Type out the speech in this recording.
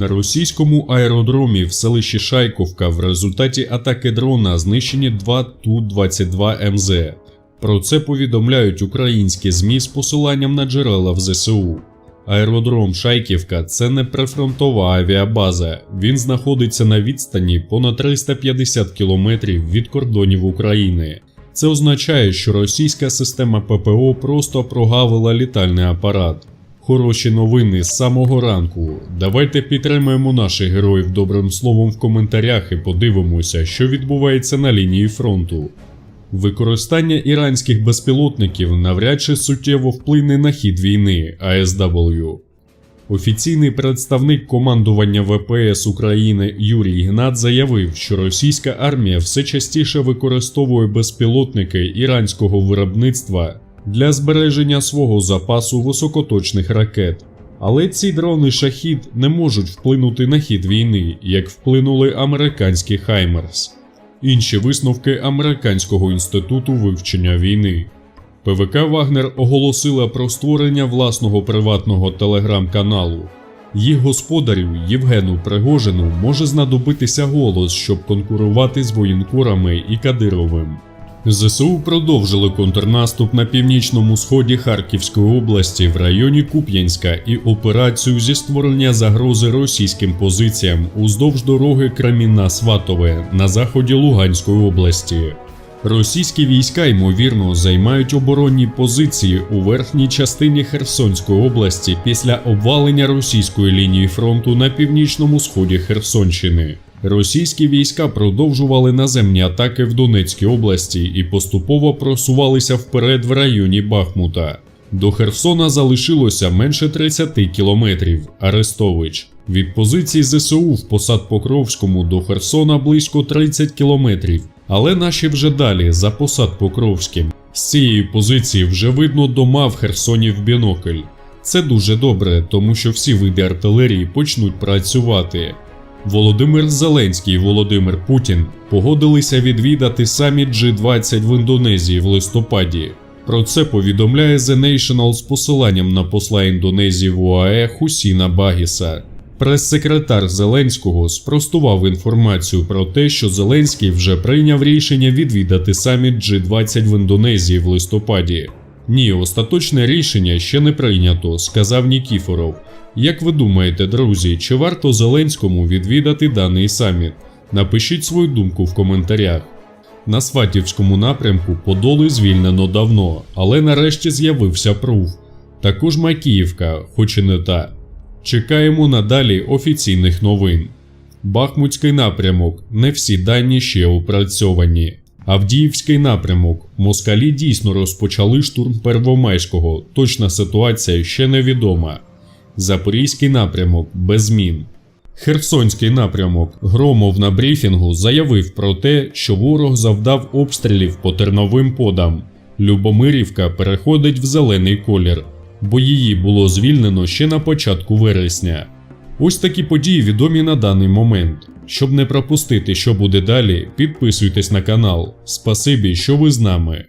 На російському аеродромі в селищі Шайковка в результаті атаки дрона знищені два Ту-22 МЗ. Про це повідомляють українські ЗМІ з посиланням на джерела в ЗСУ. Аеродром Шайківка це не прифронтова авіабаза. Він знаходиться на відстані понад 350 кілометрів від кордонів України. Це означає, що російська система ППО просто прогавила літальний апарат. Хороші новини з самого ранку. Давайте підтримаємо наших героїв добрим словом в коментарях і подивимося, що відбувається на лінії фронту. Використання іранських безпілотників навряд чи суттєво вплине на хід війни АСW. Офіційний представник командування ВПС України Юрій Гнат заявив, що російська армія все частіше використовує безпілотники іранського виробництва для збереження свого запасу високоточних ракет. Але ці дрони шахід не можуть вплинути на хід війни, як вплинули американські Хаймерс. Інші висновки Американського інституту вивчення війни. ПВК Вагнер оголосила про створення власного приватного телеграм-каналу. Їх господарю Євгену Пригожину може знадобитися голос, щоб конкурувати з воєнкорами і Кадировим. ЗСУ продовжили контрнаступ на північному сході Харківської області в районі Куп'янська і операцію зі створення загрози російським позиціям уздовж дороги Краміна-Сватове на заході Луганської області. Російські війська, ймовірно, займають оборонні позиції у верхній частині Херсонської області після обвалення російської лінії фронту на північному сході Херсонщини. Російські війська продовжували наземні атаки в Донецькій області і поступово просувалися вперед в районі Бахмута. До Херсона залишилося менше 30 кілометрів. Арестович. Від позицій ЗСУ в посад Покровському до Херсона близько 30 кілометрів. Але наші вже далі за посад Покровським. З цієї позиції вже видно дома в Херсоні в бінокль. Це дуже добре, тому що всі види артилерії почнуть працювати. Володимир Зеленський і Володимир Путін погодилися відвідати саміт G20 в Індонезії в листопаді. Про це повідомляє The National з посиланням на посла Індонезії в УАЕ Хусіна Багіса. Прес-секретар Зеленського спростував інформацію про те, що Зеленський вже прийняв рішення відвідати саміт G20 в Індонезії в листопаді. Ні, остаточне рішення ще не прийнято, сказав Нікіфоров. Як ви думаєте, друзі, чи варто Зеленському відвідати даний саміт? Напишіть свою думку в коментарях. На Сватівському напрямку Подоли звільнено давно, але нарешті з'явився пруф. Також Макіївка, хоч і не та. Чекаємо надалі офіційних новин. Бахмутський напрямок. Не всі дані ще опрацьовані. Авдіївський напрямок. Москалі дійсно розпочали штурм Первомайського. Точна ситуація ще невідома. Запорізький напрямок без змін. Херсонський напрямок Громов на брифінгу заявив про те, що ворог завдав обстрілів по терновим подам. Любомирівка переходить в зелений колір, бо її було звільнено ще на початку вересня. Ось такі події відомі на даний момент. Щоб не пропустити, що буде далі, підписуйтесь на канал. Спасибі, що ви з нами.